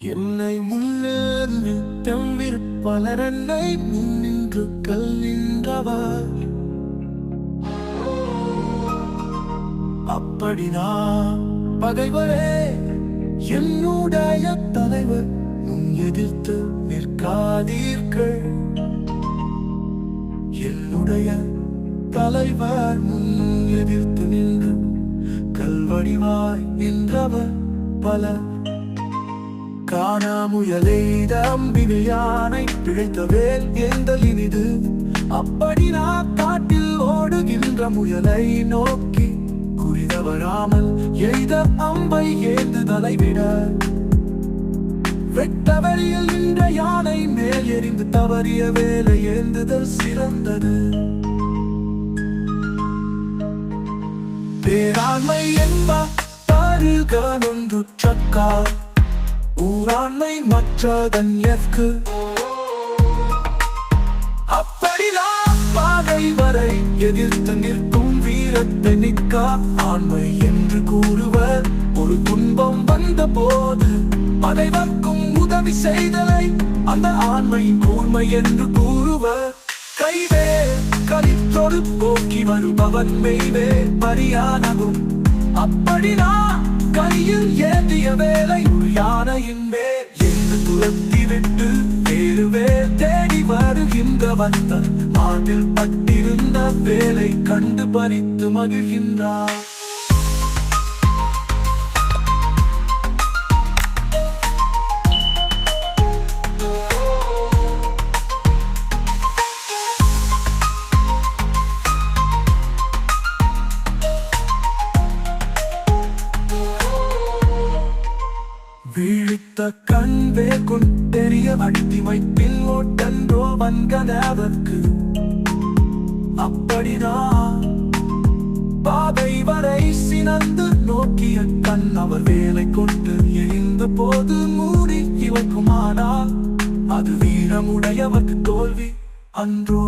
என்னை முன்னேறு தம்பிர் என்னை முன்னின்று கல்கின்றவர் அப்படினா பகைவரே என்னுடைய தலைவர் உன் எதிர்த்து நிற்காதீர்கள். என்னுடைய தலைவர் முன் எதிர்த்து நின்று கல்வடிவாய் நின்றவர் பலர். காணாமுயலை தம்பினு யானை பிழைத்த வேல் ஏந்தல் இனிது அப்படி நான் காட்டில் ஓடுகின்ற முயலை நோக்கி குறிதவராமல் எய்த அம்பை ஏந்து தலைவிட. வெட்ட வெளியில் நின்ற யானை மேல் எறிந்து தவறிய வேலை ஏந்துதல் சிறந்தது. பேராண்மை என்ப தருகனொன்று சக்கா ஊராண்மை மற்றதன் எற்கு அப்படிதான் பாதை வரை எதிர்த்து நிற்கும் வீரத்தை நிற்கா. ஆண்மை என்று கூறுவர் ஒரு துன்பம் வந்த போது அனைவருக்கும் உதவி செய்தலை அந்த ஆண்மை கூர்மை என்று கூறுவர். கைவே கலித்தொரு போக்கி வருபவன் மெய்வே பரியானகும் அப்படிதான் கையில் ஏந்திய வேலை யானையின் மேல். என்று துரத்தி விட்டு வேறு வேல் தேடி வருகின்ற வந்த மாட்டில் பட்டிருந்த வேலை கண்டு பறித்து மகிழ்கின்றார் வீழித்த கண்வே கொண்டெறிய அடிமை பின் ஓட்டன்றோ வன்கதவர்க்கு அப்படிதான் பாதை வரை சினந்து நோக்கிய கண் அவர் வேலை கொண்டு எழுந்த போது மூடி இவைக்குமானால் அது வீரமுடையவர்க்கு தோல்வி அன்றோ.